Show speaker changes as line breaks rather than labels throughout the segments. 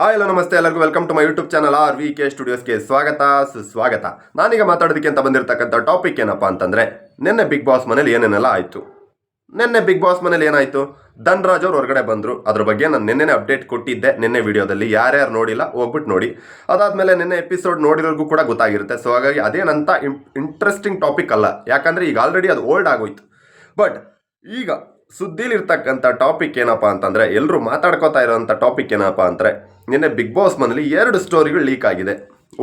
Hi ಎಲ್ಲ ನಮಸ್ತೆ. ಎಲ್ಲರಿಗೂ welcome to my YouTube channel R V K ಸ್ಟುಡಿಯೋಸ್ಗೆ ಸ್ವಾಗತ. ಸುಸ್ವಾಗತ. ನಾನೀಗ ಮಾತಾಡೋದಕ್ಕೆ ಅಂತ ಬಂದಿರತಕ್ಕಂಥ ಟಾಪಿಕ್ ಏನಪ್ಪ ಅಂತಂದರೆ, ನಿನ್ನೆ ಬಿಗ್ ಬಾಸ್ ಮನೇಲಿ ಏನೇನೆಲ್ಲ ಆಯಿತು? ನಿನ್ನೆ ಬಿಗ್ ಬಾಸ್ ಮನೇಲಿ ಏನಾಯಿತು? ಧನ್ರಾಜ್ ಅವ್ರು ಹೊರಗಡೆ ಬಂದರು. ಅದ್ರ ಬಗ್ಗೆ ನಾನು ನಿನ್ನೆ ಅಪ್ಡೇಟ್ ಕೊಟ್ಟಿದ್ದೆ. ನಿನ್ನೆ ವಿಡಿಯೋದಲ್ಲಿ ಯಾರ್ಯಾರು ನೋಡಿಲ್ಲ ಹೋಗ್ಬಿಟ್ಟು ನೋಡಿ. ಅದಾದಮೇಲೆ ನಿನ್ನೆ ಎಪಿಸೋಡ್ ನೋಡಿರೋರ್ಗೂ ಕೂಡ ಗೊತ್ತಾಗಿರುತ್ತೆ. ಸೊ ಹಾಗಾಗಿ ಅದೇನಂತ ಇಂಟ್ರೆಸ್ಟಿಂಗ್ ಟಾಪಿಕ್ ಅಲ್ಲ. ಯಾಕಂದರೆ ಈಗ ಆಲ್ರೆಡಿ ಅದು ಓಲ್ಡ್ ಆಗೋಯ್ತು. ಬಟ್ ಈಗ ಸುದ್ದಿಲಿರ್ತಕ್ಕಂಥ ಟಾಪಿಕ್ ಏನಪ್ಪ ಅಂತಂದರೆ ಎಲ್ಲರೂ ಮಾತಾಡ್ಕೋತಾ ಇರೋಂಥ ಟಾಪಿಕ್ ಏನಪ್ಪ ಅಂದರೆ ನಿನ್ನೆ ಬಿಗ್ ಬಾಸ್ ಮನೇಲಿ ಎರಡು ಸ್ಟೋರಿಗಳು ಲೀಕ್ ಆಗಿದೆ.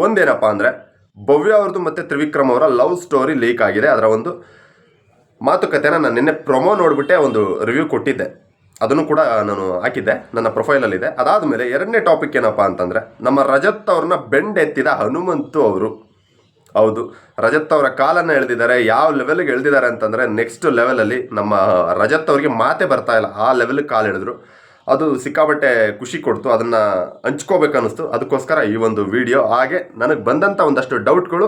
ಒಂದೇನಪ್ಪ ಅಂದರೆ, ಭವ್ಯ ಅವ್ರದ್ದು ಮತ್ತು ತ್ರಿವಿಕ್ರಮ್ ಅವರ ಲವ್ ಸ್ಟೋರಿ ಲೀಕ್ ಆಗಿದೆ. ಅದರ ಒಂದು ಮಾತುಕತೆನ ನಾನು ನಿನ್ನೆ ಪ್ರೊಮೋ ನೋಡಿಬಿಟ್ಟೆ ಒಂದು ರಿವ್ಯೂ ಕೊಟ್ಟಿದ್ದೆ. ಅದನ್ನು ಕೂಡ ನಾನು ಹಾಕಿದ್ದೆ. ನನ್ನ ಪ್ರೊಫೈಲಲ್ಲಿದೆ ಅದಾದಮೇಲೆ ಎರಡನೇ ಟಾಪಿಕ್ ಏನಪ್ಪ ಅಂತಂದರೆ, ನಮ್ಮ ರಜತ್ ಅವ್ರನ್ನ ಬೆಂಡೆತ್ತಿದ ಹನುಮಂತು ಅವರು. ಹೌದು, ರಜತ್ ಅವರ ಕಾಲನ್ನು ಎಳೆದಿದ್ದಾರೆ, ಯಾವ ಲೆವೆಲ್ಗೆ ಎಳೆದಿದ್ದಾರೆ ಅಂತಂದರೆ ನೆಕ್ಸ್ಟ್ ಲೆವೆಲಲ್ಲಿ ನಮ್ಮ ರಜತ್ ಅವರಿಗೆ ಮಾತೆ ಬರ್ತಾ ಇಲ್ಲ. ಆ ಲೆವೆಲ್ಗೆ ಕಾಲು ಎಳೆದ್ರು. ಅದು ಸಿಕ್ಕಾಬಟ್ಟೆ ಖುಷಿ ಕೊಡ್ತು, ಅದನ್ನು ಹಂಚ್ಕೋಬೇಕನ್ನಿಸ್ತು. ಅದಕ್ಕೋಸ್ಕರ ಈ ಒಂದು ವಿಡಿಯೋ. ಹಾಗೆ ನನಗೆ ಬಂದಂಥ ಒಂದಷ್ಟು ಡೌಟ್ಗಳು,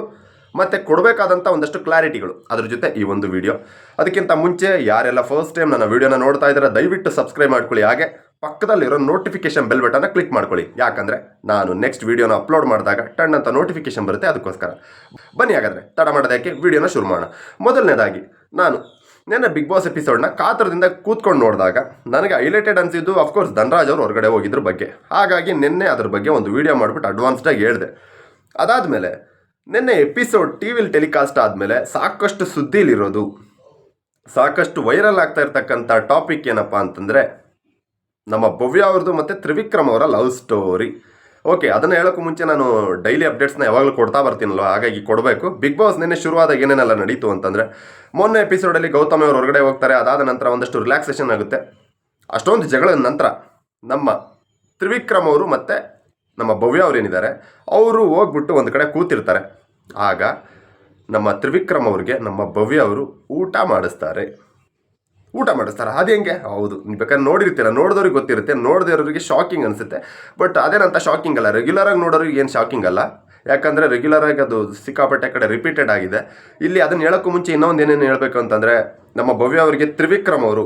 ಮತ್ತು ಕೊಡಬೇಕಾದಂಥ ಒಂದಷ್ಟು ಕ್ಲಾರಿಟಿಗಳು ಅದ್ರ ಜೊತೆ ಈ ಒಂದು ವಿಡಿಯೋ. ಅದಕ್ಕಿಂತ ಮುಂಚೆ ಯಾರೆಲ್ಲ ಫಸ್ಟ್ ಟೈಮ್ ನನ್ನ ವಿಡಿಯೋನ ನೋಡ್ತಾ ಇದ್ದಾರೆ, ದಯವಿಟ್ಟು ಸಬ್ಸ್ಕ್ರೈಬ್ ಮಾಡ್ಕೊಳ್ಳಿ. ಹಾಗೆ ಪಕ್ಕದಲ್ಲಿರೋ ನೋಟಿಫಿಕೇಶನ್ ಬೆಲ್ ಬಟನ್ನ ಕ್ಲಿಕ್ ಮಾಡ್ಕೊಳ್ಳಿ. ಯಾಕಂದರೆ ನಾನು ನೆಕ್ಸ್ಟ್ ವೀಡಿಯೋನ ಅಪ್ಲೋಡ್ ಮಾಡಿದಾಗ ಟಣ್ ಅಂತ ನೋಟಿಫಿಕೇಶನ್ ಬರುತ್ತೆ, ಅದಕ್ಕೋಸ್ಕರ. ಬನ್ನಿ ಹಾಗಾದರೆ, ತಡ ಮಾಡೋದಕ್ಕೆ ವೀಡಿಯೋನ ಶುರು ಮಾಡೋಣ. ಮೊದಲನೇದಾಗಿ, ನಾನು ನಿನ್ನೆ ಬಿಗ್ ಬಾಸ್ ಎಪಿಸೋಡ್ನ ಕಾತರದಿಂದ ಕೂತ್ಕೊಂಡು ನೋಡಿದಾಗ ನನಗೆ ಹೈಲೈಟೆಡ್ ಅನಿಸಿದ್ದು ಅಫ್ಕೋರ್ಸ್ ಧನರಾಜ್ ಅವರು ಹೊರಗಡೆ ಹೋಗಿದ್ರ ಬಗ್ಗೆ. ಹಾಗಾಗಿ ನಿನ್ನೆ ಅದ್ರ ಬಗ್ಗೆ ಒಂದು ವಿಡಿಯೋ ಮಾಡಿಬಿಟ್ಟು ಅಡ್ವಾನ್ಸ್ಡಾಗಿ ಹೇಳಿದೆ. ಅದಾದಮೇಲೆ ನಿನ್ನೆ ಎಪಿಸೋಡ್ ಟಿ ವಿಲಿ ಟೆಲಿಕಾಸ್ಟ್ ಆದಮೇಲೆ ಸಾಕಷ್ಟು ಸುದ್ದಿಲಿರೋದು, ಸಾಕಷ್ಟು ವೈರಲ್ ಆಗ್ತಾ ಇರ್ತಕ್ಕಂಥ ಟಾಪಿಕ್ ಏನಪ್ಪ ಅಂತಂದರೆ ನಮ್ಮ ಭವ್ಯ ಅವ್ರದ್ದು ಮತ್ತು ತ್ರಿವಿಕ್ರಮ್ ಅವರ ಲವ್ ಸ್ಟೋರಿ ಓಕೆ ಅದನ್ನು ಹೇಳೋಕ್ಕೂ ಮುಂಚೆ ನಾನು ಡೈಲಿ ಅಪ್ಡೇಟ್ಸ್ನ ಯಾವಾಗಲೂ ಕೊಡ್ತಾ ಬರ್ತೀನಲ್ವ? ಹಾಗಾಗಿ ಕೊಡಬೇಕು. ಬಿಗ್ ಬಾಸ್ ನಿನ್ನೆ ಶುರುವಾದಾಗ ಏನೇನೆಲ್ಲ ನಡೀತು ಅಂತಂದರೆ, ಮೊನ್ನೆ ಎಪಿಸೋಡಲ್ಲಿ ಗೌತಮ್ ಅವರು ಹೊರಗಡೆ ಹೋಗ್ತಾರೆ, ಅದಾದ ನಂತರ ಒಂದಷ್ಟು ರಿಲ್ಯಾಕ್ಸೇಷನ್ ಆಗುತ್ತೆ. ಅಷ್ಟೊಂದು ಜಗಳದ ನಂತರ ನಮ್ಮ ತ್ರಿವಿಕ್ರಮ್ ಅವರು ಮತ್ತು ನಮ್ಮ ಭವ್ಯ ಅವ್ರು ಏನಿದ್ದಾರೆ, ಅವರು ಹೋಗ್ಬಿಟ್ಟು ಒಂದು ಕಡೆ ಕೂತಿರ್ತಾರೆ. ಆಗ ನಮ್ಮ ತ್ರಿವಿಕ್ರಮ್ ಅವ್ರಿಗೆ ನಮ್ಮ ಭವ್ಯ ಅವರು ಊಟ ಮಾಡಿಸ್ತಾರೆ. ಊಟ ಮಾಡಿಸ್ತಾರೆ. ಅದು ಹೆಂಗೆ? ಹೌದು. ನೀವು ಬೇಕಾದ್ರೆ ನೋಡಿರ್ತೀರ. ನೋಡಿದವ್ರಿಗೆ ಗೊತ್ತಿರುತ್ತೆ. ನೋಡದೇ ಇರೋರಿಗೆ ಶಾಕಿಂಗ್ ಅನಿಸುತ್ತೆ. ಬಟ್ ಅದೇನಂತ ಶಾಕಿಂಗ್ ಅಲ್ಲ. ರೆಗ್ಯುಲರ್ ಆಗಿ ನೋಡೋರಿಗೆ ಏನು ಶಾಕಿಂಗ್ ಅಲ್ಲ. ಯಾಕಂದರೆ ರೆಗ್ಯುಲರ್ ಆಗಿ ಅದು ಸಿಕ್ಕಾಪಟ್ಟೆ ಕಡೆ ರಿಪೀಟೆಡ್ ಆಗಿದೆ. ಇಲ್ಲಿ ಅದನ್ನು ಹೇಳೋಕ್ಕೂ ಮುಂಚೆ ಇನ್ನೊಂದು ಏನೇನು ಹೇಳಬೇಕು ಅಂತಂದರೆ, ನಮ್ಮ ಭವ್ಯ ಅವರಿಗೆ ತ್ರಿವಿಕ್ರಮ್ ಅವರು.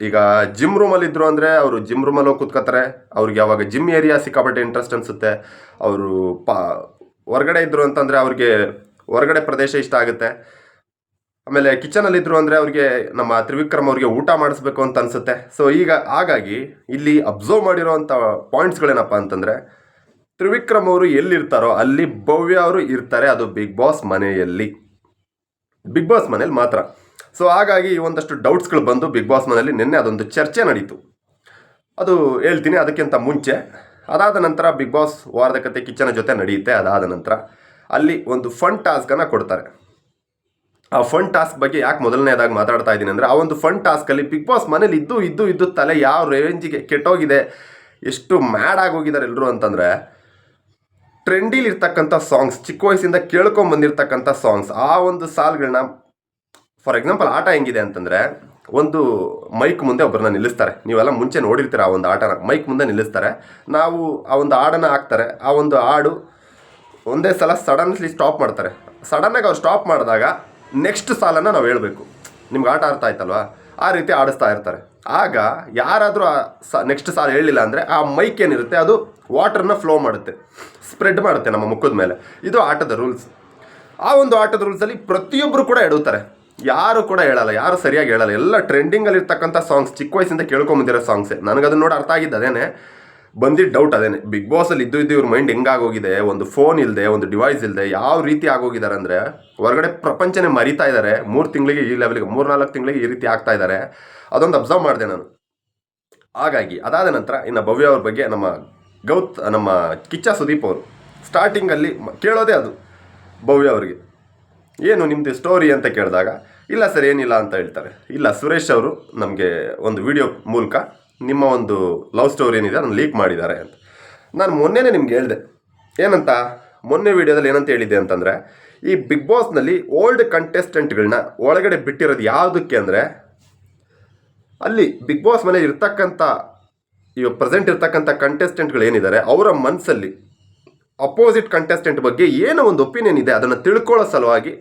ಈಗ ಜಿಮ್ ರೂಮಲ್ಲಿ ಇದ್ರು ಅಂದರೆ ಅವರು ಜಿಮ್ ರೂಮಲ್ಲಿ ಹೋಗಿ ಕೂತ್ಕೋತಾರೆ ಅವ್ರಿಗೆ ಯಾವಾಗ ಜಿಮ್ ಏರಿಯಾ ಸಿಕ್ಕಾಪಟ್ಟೆ ಇಂಟ್ರೆಸ್ಟ್ ಅನಿಸುತ್ತೆ. ಅವರು ಪಾ, ಹೊರಗಡೆ ಇದ್ದರು ಅಂತಂದರೆ ಅವ್ರಿಗೆ ಹೊರಗಡೆ ಪ್ರದೇಶ ಇಷ್ಟ ಆಗುತ್ತೆ. ಆಮೇಲೆ ಇದ್ರು ಅಂದರೆ ಅವ್ರಿಗೆ ನಮ್ಮ ತ್ರಿವಿಕ್ರಮ್ ಅವ್ರಿಗೆ ಊಟ ಮಾಡಿಸ್ಬೇಕು ಅಂತ ಅನಿಸುತ್ತೆ. ಸೊ ಈಗ ಹಾಗಾಗಿ ಇಲ್ಲಿ ಅಬ್ಸರ್ವ್ ಮಾಡಿರೋವಂಥ ಪಾಯಿಂಟ್ಸ್ಗಳೇನಪ್ಪ ಅಂತಂದರೆ, ತ್ರಿವಿಕ್ರಮ್ ಅವರು ಎಲ್ಲಿರ್ತಾರೋ ಅಲ್ಲಿ ಭವ್ಯ ಅವರು ಇರ್ತಾರೆ, ಅದು ಬಿಗ್ ಬಾಸ್ ಮನೆಯಲ್ಲಿ. ಬಿಗ್ ಬಾಸ್ ಮನೇಲಿ ಮಾತ್ರ. ಸೊ ಹಾಗಾಗಿ ಒಂದಷ್ಟು ಡೌಟ್ಸ್ಗಳು ಬಂದು ಬಿಗ್ ಬಾಸ್ ಮನೆಯಲ್ಲಿ ನಿನ್ನೆ ಅದೊಂದು ಚರ್ಚೆ ನಡೀತು. ಅದು ಹೇಳ್ತೀನಿ ಅದಕ್ಕಿಂತ ಮುಂಚೆ. ಅದಾದ ನಂತರ ಬಿಗ್ ಬಾಸ್ ವಾರದ ಕತೆ ಕಿಚನ ಜೊತೆ ನಡೆಯುತ್ತೆ, ಅದಾದ ನಂತರ ಅಲ್ಲಿ ಒಂದು ಫನ್ ಟಾಸ್ಕನ್ನು ಕೊಡ್ತಾರೆ. ಆ ಫಂಡ್ ಟಾಸ್ಕ್ ಬಗ್ಗೆ ಯಾಕೆ ಮೊದಲನೇದಾಗಿ ಮಾತಾಡ್ತಾ ಇದ್ದೀನಿ ಅಂದರೆ, ಆ ಒಂದು ಫಂಡ್ ಟಾಸ್ಕಲ್ಲಿ ಬಿಗ್ ಬಾಸ್ ಮನೇಲಿ ಇದ್ದು ಇದ್ದು ಇದ್ದು ತಲೆ ಯಾವ ರೇಂಜಿಗೆ ಕೆಟ್ಟೋಗಿದೆ, ಎಷ್ಟು ಮ್ಯಾಡ್ ಆಗೋಗಿದ್ದಾರೆ ಎಲ್ಲರೂ ಅಂತಂದರೆ ಟ್ರೆಂಡಿಲಿ ಇರ್ತಕ್ಕಂಥ ಸಾಂಗ್ಸ್ ಚಿಕ್ಕ ವಯಸ್ಸಿಂದ ಕೇಳ್ಕೊಂಬಂದಿರ್ತಕ್ಕಂಥ ಸಾಂಗ್ಸ್ ಆ ಒಂದು ಸಾಲ್ಗಳನ್ನ ಫಾರ್ ಎಕ್ಸಾಂಪಲ್ ಆಟ ಹೆಂಗಿದೆ ಅಂತಂದರೆ, ಒಂದು ಮೈಕ್ ಮುಂದೆ ಒಬ್ಬರನ್ನ ನಿಲ್ಲಿಸ್ತಾರೆ. ನೀವೆಲ್ಲ ಮುಂಚೆ ನೋಡಿರ್ತೀರ ಆ ಒಂದು ಆಟನ ಮೈಕ್ ಮುಂದೆ ನಿಲ್ಲಿಸ್ತಾರೆ. ನಾವು ಆ ಒಂದು ಹಾಡನ್ನು ಹಾಕ್ತಾರೆ. ಆ ಒಂದು ಹಾಡು ಒಂದೇ ಸಲ ಸಡನ್ಲಿ ಸ್ಟಾಪ್ ಮಾಡ್ತಾರೆ. ಸಡನ್ನಾಗಿ ಅವ್ರು ಸ್ಟಾಪ್ ಮಾಡಿದಾಗ ನೆಕ್ಸ್ಟ್ ಸಾಲನ್ನು ನಾವು ಹೇಳಬೇಕು. ನಿಮ್ಗೆ ಆಟ ಅರ್ಥ ಆಯ್ತಲ್ವಾ? ಆ ರೀತಿ ಆಡಿಸ್ತಾ ಇರ್ತಾರೆ. ಆಗ ಯಾರಾದರೂ ಆ ಸ, ನೆಕ್ಸ್ಟ್ ಸಾಲ ಹೇಳಿಲ್ಲ ಅಂದರೆ ಆ ಮೈಕ್ ಏನಿರುತ್ತೆ? ಅದು ವಾಟರ್ನ ಫ್ಲೋ ಮಾಡುತ್ತೆ. ಸ್ಪ್ರೆಡ್ ಮಾಡುತ್ತೆ ನಮ್ಮ ಮುಖದ ಮೇಲೆ. ಇದು ಆಟದ ರೂಲ್ಸ್ ಆ ಒಂದು ಆಟದ ರೂಲ್ಸಲ್ಲಿ ಪ್ರತಿಯೊಬ್ಬರು ಕೂಡ ಎಡುತ್ತಾರೆ ಯಾರು ಕೂಡ ಹೇಳಲ್ಲ, ಯಾರು ಸರಿಯಾಗಿ ಹೇಳಲ್ಲ. ಎಲ್ಲ ಟ್ರೆಂಡಿಂಗಲ್ಲಿ ಇರ್ತಕ್ಕಂಥ ಸಾಂಗ್ಸ್ ಚಿಕ್ಕ ವಯಸ್ಸಿಂದ ಕೇಳ್ಕೊಂಬಂದಿರೋ ಸಾಂಗ್ಸೇ ನನಗೆ ಅದನ್ನ ನೋಡಿ ಅರ್ಥ ಆಗಿದ್ದು ಅದೇನೆ. ಬಂದಿದ್ದ ಡೌಟ್ ಅದೇನೆ. ಬಿಗ್ ಬಾಸಲ್ಲಿ ಇದ್ದು ಇದ್ದು ಇವ್ರ ಮೈಂಡ್ ಹೆಂಗಾಗೋಗಿದೆ? ಒಂದು ಫೋನ್ ಇಲ್ಲದೆ ಒಂದು ಡಿವೈಸ್ ಇಲ್ಲದೆ ಯಾವ ರೀತಿ ಆಗೋಗಿದ್ದಾರೆ ಅಂದರೆ ಹೊರಗಡೆ ಪ್ರಪಂಚನೇ ಮರಿತಾ ಇದ್ದಾರೆ ಮೂರು ತಿಂಗಳಿಗೆ ಈ ಲೆವೆಲ್ಗೆ ಮೂರು ನಾಲ್ಕು ತಿಂಗಳಿಗೆ ಈ ರೀತಿ ಆಗ್ತಾ ಇದ್ದಾರೆ ಅದೊಂದು ಅಬ್ಸರ್ವ್ ಮಾಡಿದೆ ನಾನು. ಹಾಗಾಗಿ, ಅದಾದ ನಂತರ ಇನ್ನು ಭವ್ಯ ಅವ್ರ ಬಗ್ಗೆ ನಮ್ಮ ಗೌತ್, ನಮ್ಮ ಕಿಚ್ಚ ಸುದೀಪ್ ಅವರು ಸ್ಟಾರ್ಟಿಂಗಲ್ಲಿ ಕೇಳೋದೇ ಅದು ಭವ್ಯ ಅವರಿಗೆ. ಏನು ನಿಮ್ಮದು ಸ್ಟೋರಿ ಅಂತ ಕೇಳಿದಾಗ, ಇಲ್ಲ ಸರ್, ಏನಿಲ್ಲ ಅಂತ ಹೇಳ್ತಾರೆ. ಇಲ್ಲ, ಸುರೇಶ್ ಅವರು ನಮಗೆ ಒಂದು ವಿಡಿಯೋ ಮೂಲಕ ನಿಮ್ಮ ಒಂದು ಲವ್ ಸ್ಟೋರಿ ಏನಿದೆ, ಅದನ್ನು ಲೀಕ್ ಮಾಡಿದ್ದಾರೆ ಅಂತ. ನಾನು ಮೊನ್ನೆನೇ ನಿಮ್ಗೆ ಹೇಳಿದೆ, ಏನಂತ? ಮೊನ್ನೆ ವಿಡಿಯೋದಲ್ಲಿ ಏನಂತ ಹೇಳಿದ್ದೆ ಅಂತಂದರೆ, ಈ ಬಿಗ್ ಬಾಸ್ನಲ್ಲಿ ಓಲ್ಡ್ ಕಂಟೆಸ್ಟೆಂಟ್ಗಳನ್ನ ಒಳಗಡೆ ಬಿಟ್ಟಿರೋದು ಯಾವುದಕ್ಕೆ ಅಂದರೆ, ಅಲ್ಲಿ ಬಿಗ್ ಬಾಸ್ ಮನೇಲಿ ಇರ್ತಕ್ಕಂಥ ಇವಾಗ ಪ್ರೆಸೆಂಟ್ ಇರ್ತಕ್ಕಂಥ ಕಂಟೆಸ್ಟೆಂಟ್ಗಳು ಏನಿದ್ದಾರೆ, ಅವರ ಮನಸ್ಸಲ್ಲಿ ಅಪೋಸಿಟ್ ಕಂಟೆಸ್ಟೆಂಟ್ ಬಗ್ಗೆ ಏನೋ ಒಂದು ಒಪಿನಿಯನ್ ಇದೆ, ಅದನ್ನು ತಿಳ್ಕೊಳ್ಳೋ ಸಲುವಾಗಿ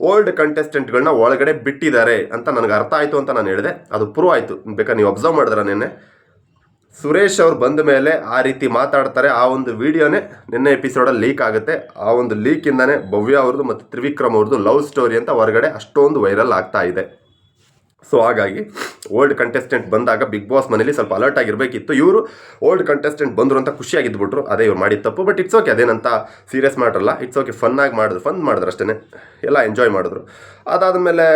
ಓಲ್ಡ್ ಕಂಟೆಸ್ಟೆಂಟ್ಗಳನ್ನ ಒಳಗಡೆ ಬಿಟ್ಟಿದ್ದಾರೆ ಅಂತ ನನಗೆ ಅರ್ಥ ಆಯಿತು ಅಂತ ನಾನು ಹೇಳಿದೆ. ಅದು ಪ್ರೂವ್ ಆಯಿತು. ಬೇಕಾದ್ರೆ ನೀವು ಅಬ್ಸರ್ವ್ ಮಾಡಿದ್ರೆ ನಿನ್ನೆ? ಸುರೇಶ್ ಅವ್ರು ಬಂದ ಮೇಲೆ ಆ ರೀತಿ ಮಾತಾಡ್ತಾರೆ. ಆ ಒಂದು ವಿಡಿಯೋನೇ ನಿನ್ನೆ ಎಪಿಸೋಡಲ್ಲಿ ಲೀಕ್ ಆಗುತ್ತೆ. ಆ ಒಂದು ಲೀಕಿಂದನೇ ಭವ್ಯ ಅವ್ರದ್ದು ಮತ್ತು ತ್ರಿವಿಕ್ರಮ್ ಅವ್ರದ್ದು ಲವ್ ಸ್ಟೋರಿ ಅಂತ ಹೊರಗಡೆ ಅಷ್ಟೊಂದು ವೈರಲ್ ಆಗ್ತಾ ಇದೆ. ಸೊ ಹಾಗಾಗಿ ಓಲ್ಡ್ ಕಂಟೆಸ್ಟೆಂಟ್ ಬಂದಾಗ ಬಿಗ್ ಬಾಸ್ ಮನೇಲಿ ಸ್ವಲ್ಪ ಅಲರ್ಟ್ ಆಗಿರಬೇಕಿತ್ತು. ಇವರು ಓಲ್ಡ್ ಕಂಟೆಸ್ಟೆಂಟ್ ಬಂದರು ಅಂತ ಖುಷಿಯಾಗಿದ್ಬಿಟ್ರು. ಅದೇ ಇವ್ರು ಮಾಡಿದ ತಪ್ಪು ಬಟ್ ಇಟ್ಸ್ ಓಕೆ ಅದೇನಂತ ಸೀರಿಯಸ್ ಮಾಡ್ರಲ್ಲ ಇಟ್ಸ್ ಓಕೆ ಫನ್ನಾಗಿ ಮಾಡಿದ್ರು. ಫನ್ ಮಾಡಿದ್ರು ಅಷ್ಟೇ ಎಲ್ಲ ಎಂಜಾಯ್ ಮಾಡಿದ್ರು. ಅದಾದಮೇಲೆ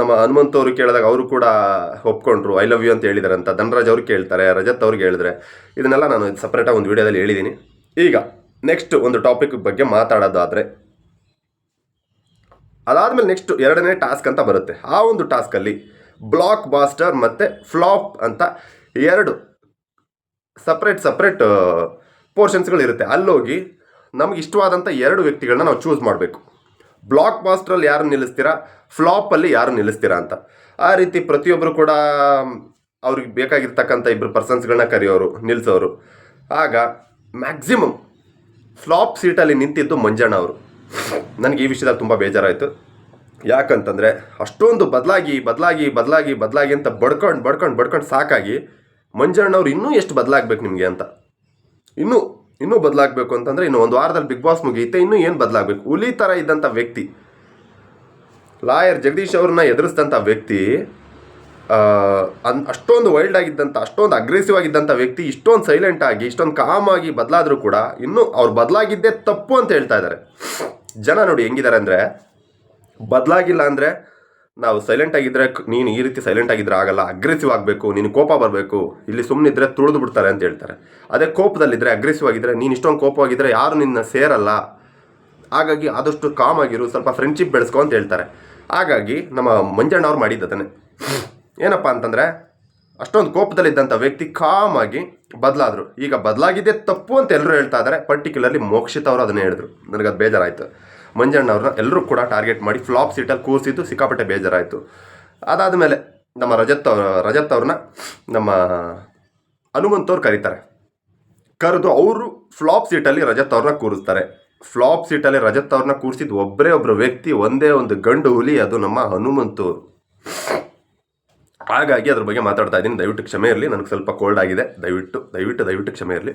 ನಮ್ಮ ಹನುಮಂತ ಅವರು ಕೇಳಿದಾಗ ಅವರು ಕೂಡ ಒಪ್ಕೊಂಡ್ರು. ಐ ಲವ್ ಯು ಅಂತ ಹೇಳಿದಾರೆ ಅಂತ. ಧನರಾಜ್ ಅವ್ರು ಕೇಳ್ತಾರೆ, ರಜತ್ ಅವ್ರಿಗೆ ಹೇಳಿದ್ರೆ ಇದನ್ನೆಲ್ಲ ನಾನು ಸಪ್ರೇಟಾಗಿ ಒಂದು ವಿಡಿಯೋದಲ್ಲಿ ಹೇಳಿದ್ದೀನಿ ಈಗ ನೆಕ್ಸ್ಟ್ ಒಂದು ಟಾಪಿಕ್ ಬಗ್ಗೆ ಮಾತಾಡೋದಾದರೆ ಅದಾದಮೇಲೆ ನೆಕ್ಸ್ಟ್ ಎರಡನೇ ಟಾಸ್ಕ್ ಅಂತ ಬರುತ್ತೆ. ಆ ಒಂದು ಟಾಸ್ಕಲ್ಲಿ ಬ್ಲಾಕ್ ಬಾಸ್ಟರ್ ಮತ್ತು ಫ್ಲಾಪ್ ಅಂತ ಎರಡು ಸಪ್ರೇಟ್ ಸಪ್ರೇಟ್ ಪೋರ್ಷನ್ಸ್ಗಳಿರುತ್ತೆ ಅಲ್ಲೋಗಿ ನಮಗೆ ಇಷ್ಟವಾದಂಥ ಎರಡು ವ್ಯಕ್ತಿಗಳನ್ನ ನಾವು ಚೂಸ್ ಮಾಡಬೇಕು. ಬ್ಲಾಕ್ ಬಾಸ್ಟ್ರಲ್ಲಿ ಯಾರು ನಿಲ್ಲಿಸ್ತೀರಾ? ಫ್ಲಾಪಲ್ಲಿ ಯಾರು ನಿಲ್ಲಿಸ್ತೀರಾ ಅಂತ. ಆ ರೀತಿ ಪ್ರತಿಯೊಬ್ಬರು ಕೂಡ ಅವ್ರಿಗೆ ಬೇಕಾಗಿರ್ತಕ್ಕಂಥ ಇಬ್ಬರು ಪರ್ಸನ್ಸ್ಗಳನ್ನ ಕರೆಯೋರು ನಿಲ್ಲಿಸೋರು ಆಗ ಮ್ಯಾಕ್ಸಿಮಮ್ ಫ್ಲಾಪ್ ಸೀಟಲ್ಲಿ ನಿಂತಿದ್ದು ಮಂಜಣ್ಣ ಅವರು. ನನಗೆ ಈ ವಿಷಯದಲ್ಲಿ ತುಂಬ ಬೇಜಾರಾಯಿತು. ಯಾಕಂತಂದರೆ ಅಷ್ಟೊಂದು ಬದಲಾಗಿ ಬದಲಾಗಿ ಬದಲಾಗಿ ಬದಲಾಗಿ ಅಂತ ಬಡ್ಕೊಂಡು ಬಡ್ಕೊಂಡು ಬಡ್ಕೊಂಡು ಸಾಕಾಗಿ ಮಂಜಣ್ಣವ್ರು ಇನ್ನೂ ಎಷ್ಟು ಬದಲಾಗಬೇಕು ನಿಮಗೆ ಅಂತ? ಇನ್ನೂ ಇನ್ನೂ ಬದಲಾಗಬೇಕು ಅಂತಂದರೆ ಇನ್ನು ಒಂದು ವಾರದಲ್ಲಿ ಬಿಗ್ ಬಾಸ್ ಮುಗಿಯುತ್ತೆ, ಇನ್ನೂ ಏನು ಬದಲಾಗಬೇಕು? ಹುಲಿ ಥರ ಇದ್ದಂಥ ವ್ಯಕ್ತಿ, ಲಾಯರ್ ಜಗದೀಶ್ ಅವ್ರನ್ನ ಎದುರಿಸಿದಂಥ ವ್ಯಕ್ತಿ ಅನ್, ಅಷ್ಟೊಂದು ವೈಲ್ಡ್ ಆಗಿದ್ದಂಥ ಅಷ್ಟೊಂದು ಅಗ್ರೆಸಿವ್ ಆಗಿದ್ದಂಥ ವ್ಯಕ್ತಿ, ಇಷ್ಟೊಂದು ಸೈಲೆಂಟ್ ಆಗಿ, ಇಷ್ಟೊಂದು ಕಾಮ್ ಆಗಿ ಬದಲಾದರೂ ಕೂಡ ಇನ್ನೂ ಅವ್ರು ಬದಲಾಗಿದ್ದೇ ತಪ್ಪು ಅಂತ ಹೇಳ್ತಾ ಇದ್ದಾರೆ. ಜನ ನೋಡಿ ಹೆಂಗಿದ್ದಾರೆ ಅಂದರೆ ಬದಲಾಗಿಲ್ಲ ಅಂದರೆ ನಾವು ಸೈಲೆಂಟ್ ಆಗಿದ್ದರೆ ನೀನು ಈ ರೀತಿ ಸೈಲೆಂಟ್ ಆಗಿದ್ರೆ ಆಗಲ್ಲ ಅಗ್ರೆಸಿವ್ ಆಗಬೇಕು, ನೀನು ಕೋಪ ಬರಬೇಕು, ಇಲ್ಲಿ ಸುಮ್ಮನಿದ್ರೆ ತುಳಿದು ಬಿಡ್ತಾರೆ ಅಂತ ಹೇಳ್ತಾರೆ. ಅದೇ ಕೋಪದಲ್ಲಿದ್ದರೆ ಅಗ್ರೆಸಿವ್ ಆಗಿದ್ದರೆ ನೀನು ಇಷ್ಟೊಂದು ಕೋಪವಾಗಿದ್ದರೆ ಯಾರು ನಿನ್ನ ಸೇರಲ್ಲ. ಹಾಗಾಗಿ ಆದಷ್ಟು ಕಾಮ್ ಆಗಿರು, ಸ್ವಲ್ಪ ಫ್ರೆಂಡ್ಶಿಪ್ ಬೆಳೆಸ್ಕೊ ಅಂತ ಹೇಳ್ತಾರೆ. ಹಾಗಾಗಿ ನಮ್ಮ ಮಂಜಣ್ಣ ಅವ್ರು ಮಾಡಿದ್ದ ತಾನೆ ಏನಪ್ಪ ಅಂತಂದರೆ, ಅಷ್ಟೊಂದು ಕೋಪದಲ್ಲಿದ್ದಂಥ ವ್ಯಕ್ತಿ ಕಾಮ್ ಆಗಿ ಬದಲಾದರು. ಈಗ ಬದಲಾಗಿದ್ದೇ ತಪ್ಪು ಅಂತ ಎಲ್ಲರೂ ಹೇಳ್ತಾ ಇದ್ದಾರೆ ಪರ್ಟಿಕ್ಯುಲರ್ಲಿ ಮೋಕ್ಷಿತ್ ಅವರು ಅದನ್ನೇ ಹೇಳಿದ್ರು. ನನಗೆ ಅದು ಬೇಜಾರಾಯಿತು. ಮಂಜಣ್ಣ ಅವ್ರನ್ನ ಎಲ್ಲರೂ ಕೂಡ ಟಾರ್ಗೆಟ್ ಮಾಡಿ ಫ್ಲಾಪ್ ಸೀಟಲ್ಲಿ ಕೂರಿಸಿದ್ದು ಸಿಕ್ಕಾಪಟ್ಟೆ ಬೇಜಾರಾಯಿತು. ಅದಾದ ಮೇಲೆ ನಮ್ಮ ರಜತ್ ಅವ್ರ, ರಜತ್ ಅವ್ರನ್ನ ನಮ್ಮ ಹನುಮಂತವ್ರು ಕರೀತಾರೆ. ಕರೆದು ಅವರು ಫ್ಲಾಪ್ ಸೀಟಲ್ಲಿ ರಜತ್ ಅವ್ರನ್ನ ಕೂರಿಸ್ತಾರೆ. ಫ್ಲಾಪ್ ಸೀಟಲ್ಲಿ ರಜತ್ ಅವ್ರನ್ನ ಕೂರಿಸಿದ ಒಬ್ಬರೇ ಒಬ್ಬರು ವ್ಯಕ್ತಿ, ಒಂದೇ ಒಂದು ಗಂಡು ಹುಲಿ, ಅದು ನಮ್ಮ ಹನುಮಂತವ್ರು ಹಾಗಾಗಿ ಅದ್ರ ಬಗ್ಗೆ ಮಾತಾಡ್ತಾ ಇದ್ದೀನಿ. ದಯವಿಟ್ಟು ಕ್ಷಮೆ ಇರಲಿ. ನನಗೆ ಸ್ವಲ್ಪ ಕೋಲ್ಡ್ ಆಗಿದೆ. ದಯವಿಟ್ಟು ದಯವಿಟ್ಟು ದಯವಿಟ್ಟು ಕ್ಷಮೆ ಇರಲಿ.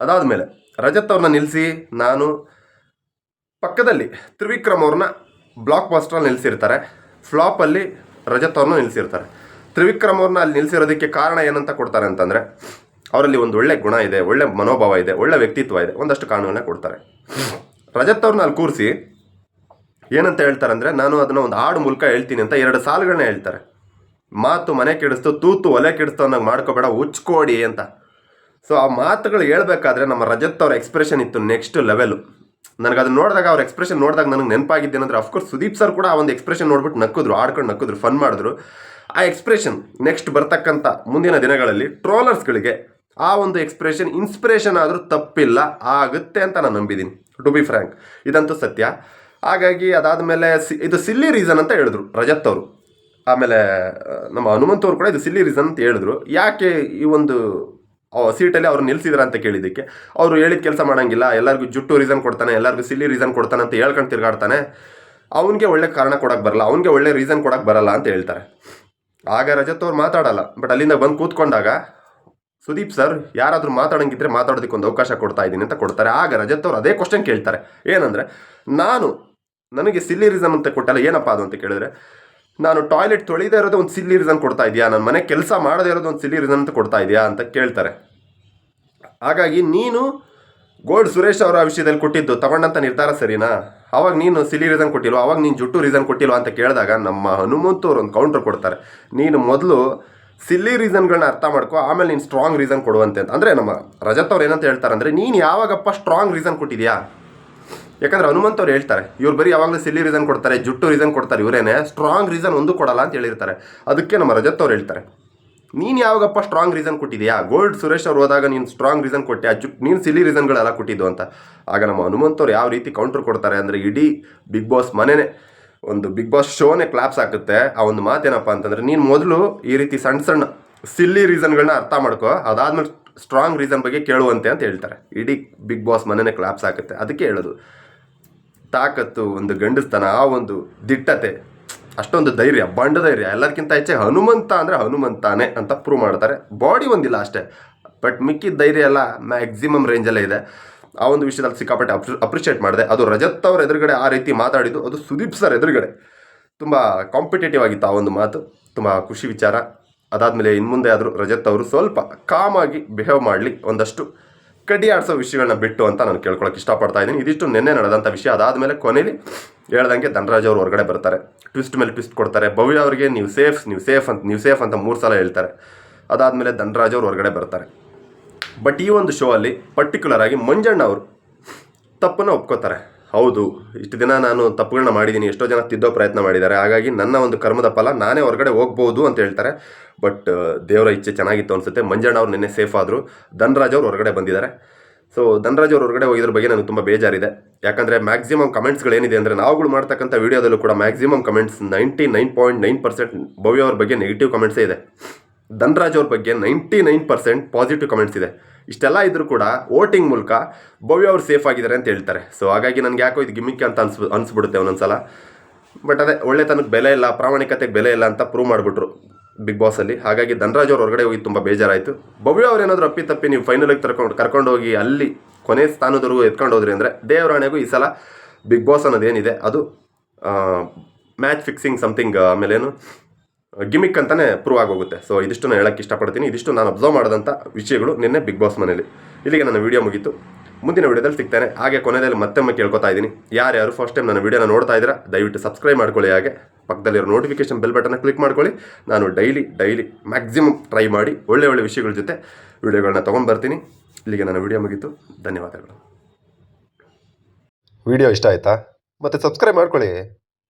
ಅದಾದಮೇಲೆ ರಜತ್ ಅವ್ರನ್ನ ನಿಲ್ಲಿಸಿ ನಾನು ಪಕ್ಕದಲ್ಲಿ ತ್ರಿವಿಕ್ರಮ್ ಅವ್ರನ್ನ ಬ್ಲಾಕ್ ಬಾಸ್ಟ್ರಲ್ಲಿ ನಿಲ್ಲಿಸಿರ್ತಾರೆ ಫ್ಲಾಪಲ್ಲಿ ರಜತ್ ಅವ್ರನ್ನ ನಿಲ್ಲಿಸಿರ್ತಾರೆ ತ್ರಿವಿಕ್ರಮ್ ಅವ್ರನ್ನ ಅಲ್ಲಿ ನಿಲ್ಲಿಸಿರೋದಕ್ಕೆ ಕಾರಣ ಏನಂತ ಕೊಡ್ತಾರೆ ಅಂತಂದರೆ, ಅವರಲ್ಲಿ ಒಂದು ಒಳ್ಳೆ ಗುಣ ಇದೆ, ಒಳ್ಳೆ ಮನೋಭಾವ ಇದೆ, ಒಳ್ಳೆ ವ್ಯಕ್ತಿತ್ವ ಇದೆ, ಒಂದಷ್ಟು ಕಾರಣಗಳನ್ನ ಕೊಡ್ತಾರೆ. ರಜತ್ ಅವ್ರನ್ನ ಅಲ್ಲಿ ಕೂರಿಸಿ ಏನಂತ ಹೇಳ್ತಾರೆ ಅಂದರೆ, ನಾನು ಅದನ್ನು ಒಂದು ಹಾಡು ಮೂಲಕ ಹೇಳ್ತೀನಿ ಅಂತ ಎರಡು ಸಾಲುಗಳನ್ನ ಹೇಳ್ತಾರೆ. ಮಾತು ಮನೆ ಕೆಡಿಸ್ತು, ತೂತು ಒಲೆ ಕೆಡಿಸ್ತು ಅನ್ನೋಂಗೆ ಮಾಡ್ಕೋಬೇಡ, ಉಚ್ಕೋಡಿ ಅಂತ. ಸೊ ಆ ಮಾತುಗಳು ಹೇಳ್ಬೇಕಾದ್ರೆ ನಮ್ಮ ರಜತ್ ಅವ್ರ ಎಕ್ಸ್ಪ್ರೆಷನ್ ಇತ್ತು ನೆಕ್ಸ್ಟ್ ಲೆವೆಲು ನನಗೆ ಅದನ್ನ ನೋಡಿದಾಗ, ಅವ್ರ ಎಕ್ಸ್ಪ್ರೆಷನ್ ನೋಡಿದಾಗ ನನಗೆ ನೆನಪಾಗಿದ್ದೇನೆಂದ್ರೆ ಅಫ್ಕೋರ್ಸ್ ಸುದೀಪ್ ಸರ್ ಕೂಡ ಆ ಒಂದು ಎಕ್ಸ್ಪ್ರೆಷನ್ ನೋಡ್ಬಿಟ್ಟು ನಕ್ಕಿದ್ರು, ಆಡ್ಕೊಂಡು ನಕ್ಕಿದ್ರು ಫನ್ ಮಾಡಿದ್ರು. ಆ ಎಕ್ಸ್ಪ್ರೆಷನ್ ನೆಕ್ಸ್ಟ್ ಬರ್ತಕ್ಕಂಥ ಮುಂದಿನ ದಿನಗಳಲ್ಲಿ ಟ್ರೋಲರ್ಸ್ಗಳಿಗೆ ಆ ಒಂದು ಎಕ್ಸ್ಪ್ರೆಷನ್ ಇನ್ಸ್ಪಿರೇಷನ್ ಆದರೂ ತಪ್ಪಿಲ್ಲ, ಆಗುತ್ತೆ ಅಂತ ನಾನು ನಂಬಿದ್ದೀನಿ ಟು ಬಿ ಫ್ರ್ಯಾಂಕ್ ಇದಂತೂ ಸತ್ಯ. ಹಾಗಾಗಿ ಅದಾದಮೇಲೆ ಸಿ, ಇದು ಸಿಲ್ಲಿ ರೀಸನ್ ಅಂತ ಹೇಳಿದ್ರು ರಜತ್ ಅವರು. ಆಮೇಲೆ ನಮ್ಮ ಹನುಮಂತ್ ಅವರು ಕೂಡ ಇದು ಸಿಲ್ಲಿ ರೀಸನ್ ಅಂತ ಹೇಳಿದ್ರು. ಯಾಕೆ ಈ ಒಂದು ಸೀಟಲ್ಲಿ ಅವ್ರು ನಿಲ್ಸಿದ್ರ ಅಂತ ಕೇಳಿದ್ದಕ್ಕೆ, ಅವರು ಹೇಳಿದ ಕೆಲಸ ಮಾಡೋಂಗಿಲ್ಲ, ಎಲ್ಲರಿಗೂ ಜುಟ್ಟು ರೀಸನ್ ಕೊಡ್ತಾನೆ, ಎಲ್ಲರಿಗೂ ಸಿಲ್ಲಿ ರೀಸನ್ ಕೊಡ್ತಾನೆ ಅಂತ ಹೇಳ್ಕೊಂಡು ತಿರ್ಗಾಡ್ತಾನೆ, ಅವನಿಗೆ ಒಳ್ಳೆ ಕಾರಣ ಕೊಡಕ್ಕೆ ಬರಲ್ಲ, ಅವನಿಗೆ ಒಳ್ಳೆ ರೀಸನ್ ಕೊಡಕ್ಕೆ ಬರಲ್ಲ ಅಂತ ಹೇಳ್ತಾರೆ. ಆಗ ರಜತ್ ಅವ್ರು ಮಾತಾಡಲ್ಲ ಬಟ್ ಅಲ್ಲಿಂದ ಬಂದು ಕೂತ್ಕೊಂಡಾಗ, ಸುದೀಪ್ ಸರ್ ಯಾರಾದರೂ ಮಾತಾಡೋಂಗಿದ್ರೆ ಮಾತಾಡೋದಕ್ಕೆ ಒಂದು ಅವಕಾಶ ಕೊಡ್ತಾ ಇದ್ದೀನಿ ಅಂತ ಕೊಡ್ತಾರೆ. ಆಗ ರಜತ್ ಅವ್ರು ಅದೇ ಕ್ವಶನ್ ಕೇಳ್ತಾರೆ. ಏನಂದರೆ, ನಾನು, ನನಗೆ ಸಿಲ್ಲಿ ರೀಸನ್ ಅಂತ ಕೊಟ್ಟಲ್ಲ, ಏನಪ್ಪ ಅದು ಅಂತ ಕೇಳಿದ್ರೆ ನಾನು ಟಾಯ್ಲೆಟ್ ತೊಳಿದೇ ಇರೋದು ಒಂದು ಸಿಲ್ಲಿ ರೀಸನ್ ಕೊಡ್ತಾ ಇದೆಯಾ? ನನ್ನ ಮನೆ ಕೆಲಸ ಮಾಡದೇ ಇರೋದು ಒಂದು ಸಿಲ್ಲಿ ರೀಸನ್ ಅಂತ ಕೊಡ್ತಾ ಇದೆಯಾ ಅಂತ ಕೇಳ್ತಾರೆ. ಹಾಗಾಗಿ ನೀನು ಗೋಲ್ಡ್ ಸುರೇಶ್ ಅವರ ವಿಷಯದಲ್ಲಿ ಕೊಟ್ಟಿದ್ದು ತಗೊಂಡಂಥ ನಿರ್ಧಾರ ಸರಿನಾ? ಅವಾಗ ನೀನು ಸಿಲಿ ರೀಸನ್ ಕೊಟ್ಟಿಲ್ವ? ಅವಾಗ ನೀನು ಜುಟ್ಟು ರೀಸನ್ ಕೊಟ್ಟಿಲ್ವ ಅಂತ ಕೇಳಿದಾಗ ನಮ್ಮ ಹನುಮಂತು ಅವ್ರು ಒಂದು ಕೌಂಟರ್ ಕೊಡ್ತಾರೆ. ನೀನು ಮೊದಲು ಸಿಲ್ಲಿ ರೀಸನ್ಗಳನ್ನ ಅರ್ಥ ಮಾಡ್ಕೊ, ಆಮೇಲೆ ನೀನು ಸ್ಟ್ರಾಂಗ್ ರೀಸನ್ ಕೊಡುವಂತೆ ಅಂತ. ಅಂದರೆ ನಮ್ಮ ರಜತ್ ಅವ್ರು ಏನಂತ ಹೇಳ್ತಾರೆ ಅಂದರೆ ನೀನು ಯಾವಾಗಪ್ಪ ಸ್ಟ್ರಾಂಗ್ ರೀಸನ್ ಕೊಟ್ಟಿದ್ಯಾ? ಯಾಕಂದ್ರೆ ಹನುಮಂತ್ ಅವ್ರು ಹೇಳ್ತಾರೆ, ಇವ್ರು ಬರೀ ಯಾವಾಗಲೂ ಸಿಲ್ಲಿ ರೀಸನ್ ಕೊಡ್ತಾರೆ, ಜುಟ್ಟು ರೀಸನ್ ಕೊಡ್ತಾರೆ, ಇವರೇನೆ ಸ್ಟ್ರಾಂಗ್ ರೀಸನ್ ಒಂದು ಕೊಡಲ್ಲ ಅಂತ ಹೇಳಿರ್ತಾರೆ. ಅದಕ್ಕೆ ನಮ್ಮ ರಜತ್ ಅವ್ರು ಹೇಳ್ತಾರೆ, ನೀನು ಯಾವಾಗಪ್ಪ ಸ್ಟ್ರಾಂಗ್ ರೀಸನ್ ಕೊಟ್ಟಿದೆಯಾ ಗೋಲ್ಡ್ ಸುರೇಶ್ ಅವ್ರು ಹೋದಾಗ ನೀನು ಸ್ಟ್ರಾಂಗ್ ರೀಸನ್ ಕೊಟ್ಟೆ ಆ ಜುಟ್ಟು ನೀನು ಸಿಲಿ ರೀಸನ್ಗಳೆಲ್ಲ ಕೊಟ್ಟಿದ್ದು ಅಂತ. ಆಗ ನಮ್ಮ ಹನುಮಂತವ್ರು ಯಾವ ರೀತಿ ಕೌಂಟರ್ ಕೊಡ್ತಾರೆ ಅಂದರೆ ಇಡೀ ಬಿಗ್ ಬಾಸ್ ಮನೆನೇ, ಒಂದು ಬಿಗ್ ಬಾಸ್ ಶೋನೇ ಕ್ಲಾಪ್ಸ್ ಹಾಕುತ್ತೆ ಆ ಒಂದು ಮಾತೇನಪ್ಪ ಅಂತಂದರೆ, ನೀನು ಮೊದಲು ಈ ರೀತಿ ಸಣ್ಣ ಸಣ್ಣ ಸಿಲ್ಲಿ ರೀಸನ್ಗಳನ್ನ ಅರ್ಥ ಮಾಡ್ಕೋ, ಅದಾದ್ಮೇಲೆ ಸ್ಟ್ರಾಂಗ್ ರೀಸನ್ ಬಗ್ಗೆ ಕೇಳುವಂತೆ ಅಂತ ಹೇಳ್ತಾರೆ. ಇಡೀ ಬಿಗ್ ಬಾಸ್ ಮನೆನೇ ಕ್ಲಾಪ್ಸ್ ಆಗುತ್ತೆ. ಅದಕ್ಕೆ ಹೇಳೋದು. ತಾಕತ್ತು, ಒಂದು ಗಂಡಸ್ತನ ಆ ಒಂದು ದಿಟ್ಟತೆ, ಅಷ್ಟೊಂದು ಧೈರ್ಯ, ಬಂಡ ಧೈರ್ಯ ಎಲ್ಲರಿಗಿಂತ ಹೆಚ್ಚೆ ಹನುಮಂತ ಅಂದರೆ ಹನುಮಂತಾನೆ ಅಂತ ಪ್ರೂವ್ ಮಾಡ್ತಾರೆ. ಬಾಡಿ ಒಂದಿಲ್ಲ ಅಷ್ಟೇ ಬಟ್ ಮಿಕ್ಕಿದ ಧೈರ್ಯ ಎಲ್ಲ ಮ್ಯಾಕ್ಸಿಮಮ್ ರೇಂಜಲ್ಲೇ ಇದೆ. ಆ ಒಂದು ವಿಷಯದಲ್ಲಿ ಸಿಕ್ಕಾಪಟ್ಟೆ ಅಪ್ರಿ ಅಪ್ರಿಷಿಯೇಟ್ ಮಾಡಿದೆ. ಅದು ರಜತ್ ಅವ್ರ ಎದುರುಗಡೆ ಆ ರೀತಿ ಮಾತಾಡಿದ್ದು, ಅದು ಸುದೀಪ್ ಸರ್ ಎದುರುಗಡೆ. ತುಂಬ ಕಾಂಪಿಟೇಟಿವ್ ಆಗಿತ್ತು ಆ ಒಂದು ಮಾತು, ತುಂಬ ಖುಷಿ ವಿಚಾರ. ಅದಾದಮೇಲೆ ಇನ್ನು ಮುಂದೆ ಆದರೂ ರಜತ್ ಅವರು ಸ್ವಲ್ಪ ಕಾಮಾಗಿ ಬಿಹೇವ್ ಮಾಡಲಿ ಒಂದಷ್ಟು. ಕಡಿ ಆಡಿಸೋ ವಿಷಯಗಳನ್ನ ಬಿಟ್ಟು ಅಂತ ನಾನು ಕೇಳ್ಕೊಳಕ್ಕೆ ಇಷ್ಟಪಡ್ತಾ ಇದ್ದೀನಿ. ಇದಿಷ್ಟು ನಿನ್ನೆ ನಡೆದಂಥ ವಿಷಯ. ಅದಾದಮೇಲೆ ಕೊನೆಯಲ್ಲಿ ಹೇಳ್ದಂಗೆ ಧನರಾಜ್ ಅವರು ಹೊರಗಡೆ ಬರ್ತಾರೆ. ಟ್ವಿಸ್ಟ್ ಮೇಲೆ ಟ್ವಿಸ್ಟ್ ಕೊಡ್ತಾರೆ. ಭವ್ಯ ಅವರಿಗೆ ನೀವು ಸೇಫ್ ನೀವು ಸೇಫ್ ಅಂತ, ನೀವು ಸೇಫ್ ಅಂತ ಮೂರು ಸಲ ಹೇಳ್ತಾರೆ. ಅದಾದಮೇಲೆ ಧನರಾಜ್ ಅವರು ಹೊರಗಡೆ ಬರ್ತಾರೆ. ಬಟ್ ಈ ಒಂದು ಶೋ ಅಲ್ಲಿ ಪರ್ಟಿಕ್ಯುಲರ್ ಆಗಿ ಮಂಜಣ್ಣ ಅವರು ತಪ್ಪನ್ನು ಒಪ್ಕೋತಾರೆ. ಹೌದು, ಇಷ್ಟು ದಿನ ನಾನು ತಪ್ಪುಗಳನ್ನ ಮಾಡಿದ್ದೀನಿ ಎಷ್ಟೋ ಜನ ತಿದ್ದೋ ಪ್ರಯತ್ನ ಮಾಡಿದ್ದಾರೆ. ಹಾಗಾಗಿ ನನ್ನ ಒಂದು ಕರ್ಮದ ಫಲ ನಾನೇ ಹೊರಗಡೆ ಹೋಗ್ಬೋದು ಅಂತ ಹೇಳ್ತಾರೆ. ಬಟ್ ದೇವರ ಇಚ್ಛೆ ಚೆನ್ನಾಗಿತ್ತು ಅನಿಸುತ್ತೆ. ಮಂಜಣ್ಣ ಅವ್ರು ನಿನ್ನೆ ಸೇಫ್ ಆದರು. ಧನ್ರಾಜ್ ಅವ್ರು ಹೊರಗಡೆ ಬಂದಿದ್ದಾರೆ. ಸೊ, ಧನ್ರಾಜ್ ಅವ್ರು ಹೊರಗಡೆ ಹೋಗಿದ್ರ ಬಗ್ಗೆ ನನಗೆ ತುಂಬ ಬೇಜಾರಿದೆ. ಯಾಕಂದರೆ ಮ್ಯಾಕ್ಸಿಮಮ್ ಕಮೆಂಟ್ಸ್ಗಳು ಏನಿದೆ ಅಂದರೆ ನಾವುಗಳು ಮಾಡ್ತಕ್ಕಂಥ ವೀಡಿಯೋದಲ್ಲೂ ಕೂಡ maximum comments ninety nine point nine percent Bhavya ಅವ್ರ ಬಗ್ಗೆ ನೆಗೆಟಿವ್ ಕಮೆಂಟ್ಸೇ ಇದೆ. ಧನ್ರಾಜ್ ಅವ್ರ ಬಗ್ಗೆ ninety nine percent positive comments ಇದೆ. ಇಷ್ಟೆಲ್ಲ ಇದ್ರೂ ಕೂಡ ವೋಟಿಂಗ್ ಮೂಲಕ ಭವ್ಯ ಅವರು ಸೇಫ್ ಆಗಿದ್ದಾರೆ ಅಂತ ಹೇಳ್ತಾರೆ. ಸೊ ಹಾಗಾಗಿ ನನಗೆ ಯಾಕೋ ಇದು ಗಿಮಿಕ್ ಅಂತ ಅನ್ಸ್, ಅನ್ಸ್ಬಿಡುತ್ತೆ ಒಂದೊಂದ್ಸಲ. ಬಟ್ ಅದೇ, ಒಳ್ಳೆತನಕ್ಕೆ ಬೆಲೆ ಇಲ್ಲ, ಪ್ರಾಮಾಣಿಕತೆಗೆ ಬೆಲೆ ಇಲ್ಲ ಅಂತ ಪ್ರೂವ್ ಮಾಡಿಬಿಟ್ರು ಬಿಗ್ ಬಾಸಲ್ಲಿ ಹಾಗಾಗಿ ಧನರಾಜ್ ಅವ್ರು ಹೊರಗಡೆ ಹೋಗಿ ತುಂಬ ಬೇಜಾರಾಯಿತು. ಭವ್ಯ ಅವ್ರು ಏನಾದರೂ ಅಪ್ಪಿ ತಪ್ಪಿ ನೀವು ಫೈನಲಿಗೆ ತರ್ಕೊಂಡು, ಕರ್ಕೊಂಡು ಹೋಗಿ ಅಲ್ಲಿ ಕೊನೆ ಸ್ಥಾನದವರೆಗೂ ಎತ್ಕೊಂಡು ಹೋದ್ರಿ ಅಂದರೆ ದೇವರಾಣೆಗೂ ಈ ಸಲ ಬಿಗ್ ಬಾಸ್ ಅನ್ನೋದೇನಿದೆ. ಅದು ಮ್ಯಾಚ್ ಫಿಕ್ಸಿಂಗ್ ಸಮಥಿಂಗ್ ಆಮೇಲೇನು ಗಿಮಿಕ್ ಅಂತಾನೆ ಪ್ರೂವ್ ಆಗೋಗುತ್ತೆ. ಸೊ ಇದಿಷ್ಟು ನಾನು ಹೇಳಕ್ಕೆ ಇಷ್ಟಪಡ್ತೀನಿ. ಇದಿಷ್ಟು ನಾನು ಅಬ್ಸರ್ವ್ ಮಾಡಿದಂಥ ವಿಷಯಗಳು ನಿನ್ನೆ ಬಿಗ್ ಬಾಸ್ ಮನೇಲಿ ಇಲ್ಲಿಗೆ ನನ್ನ ವಿಡಿಯೋ ಮುಗೀತು. ಮುಂದಿನ ವಿಡಿಯೋದಲ್ಲಿ ಸಿಗ್ತೇನೆ. ಹಾಗೆ ಕೊನೆಯಲ್ಲಿ ಮತ್ತೊಮ್ಮೆ ಕೇಳ್ಕೊತಾ ಇದ್ದೀನಿ. ಯಾರ್ಯಾರು ಫಸ್ಟ್ ಟೈಮ್ ನನ್ನ ವಿಡಿಯೋನ ನೋಡ್ತಾ ಇದ್ದೀರಾ, ದಯವಿಟ್ಟು ಸಬ್ಸ್ಕ್ರೈಬ್ ಮಾಡ್ಕೊಳ್ಳಿ ಹಾಗೆ. ಪಕ್ಕದಲ್ಲಿರೋ ನೋಟಿಫಿಕೇಶನ್ ಬೆಲ್ ಬಟನ್ನ ಕ್ಲಿಕ್ ಮಾಡ್ಕೊಳ್ಳಿ. ನಾನು ಡೈಲಿ ಡೈಲಿ ಮ್ಯಾಕ್ಸಿಮಮ್ ಟ್ರೈ ಮಾಡಿ ಒಳ್ಳೆ ಒಳ್ಳೆ ವಿಷಯಗಳ ಜೊತೆ ವಿಡಿಯೋಗಳನ್ನ ತೊಗೊಂಡು ಬರ್ತೀನಿ. ಇಲ್ಲಿಗೆ ನನ್ನ ವಿಡಿಯೋ ಮುಗೀತು. ಧನ್ಯವಾದಗಳು. ವಿಡಿಯೋ ಇಷ್ಟ ಆಯಿತಾ? ಮತ್ತೆ ಸಬ್ಸ್ಕ್ರೈಬ್ ಮಾಡ್ಕೊಳ್ಳಿ.